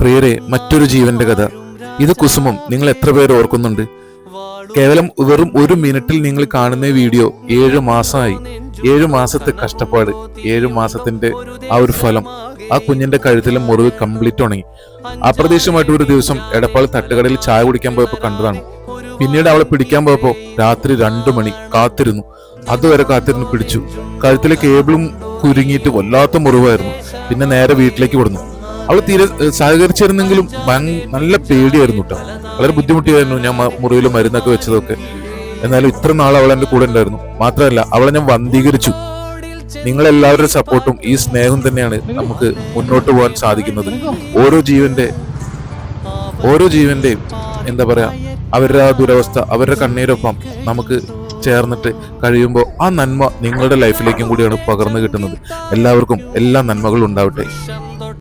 പ്രിയരെ മറ്റൊരു ജീവന്റെ കഥ. ഇത് കുസുമം നിങ്ങൾ എത്ര പേർ ഓർക്കുന്നുണ്ട്? കേവലം വെറും ഒരു മിനിറ്റിൽ നിങ്ങൾ കാണുന്ന വീഡിയോ ഏഴു മാസമായി. ഏഴ് മാസത്തെ കഷ്ടപ്പാട് ഏഴ് മാസത്തിന്റെ ആ ഒരു ഫലം ആ കുഞ്ഞിന്റെ കഴുത്തിലെ മുറിവ് കംപ്ലീറ്റ് ഉണങ്ങി. അപ്രതീക്ഷിതമായിട്ട് ഒരു ദിവസം എടപ്പാൾ തട്ടുകടയിൽ ചായ കുടിക്കാൻ പോയപ്പോൾ കണ്ടതാണ്. പിന്നീട് അവളെ പിടിക്കാൻ പോയപ്പോ രാത്രി രണ്ടു മണി കാത്തിരുന്നു. അതുവരെ കാത്തിരുന്ന് പിടിച്ചു. കഴുത്തിലെ കേബിളും കുരുങ്ങിയിട്ട് വല്ലാത്ത മുറിവായിരുന്നു. പിന്നെ നേരെ വീട്ടിലേക്ക് വിടുന്നു അവൾ തീരെ സഹകരിച്ചിരുന്നെങ്കിലും നല്ല പേടിയായിരുന്നു കേട്ടോ വളരെ ബുദ്ധിമുട്ടിയായിരുന്നു ഞാൻ മുറിയിൽ മരുന്നൊക്കെ വെച്ചതൊക്കെ. എന്നാലും ഇത്ര നാൾ അവൾ എന്റെ കൂടെ ഉണ്ടായിരുന്നു. മാത്രമല്ല അവളെ ഞാൻ വന്ധീകരിച്ചു. നിങ്ങളെല്ലാവരുടെ സപ്പോർട്ടും ഈ സ്നേഹം തന്നെയാണ് നമുക്ക് മുന്നോട്ട് പോകാൻ സാധിക്കുന്നത്. ഓരോ ജീവന്റെ ഓരോ ജീവന്റെയും എന്താ പറയാ അവരുടെ ആ ദുരവസ്ഥ അവരുടെ കണ്ണീരൊപ്പം നമുക്ക് ചേർന്നിട്ട് കഴിയുമ്പോൾ ആ നന്മ നിങ്ങളുടെ ലൈഫിലേക്കും കൂടിയാണ് പകർന്നു കിട്ടുന്നത്. എല്ലാവർക്കും എല്ലാ നന്മകളും ഉണ്ടാവട്ടെ.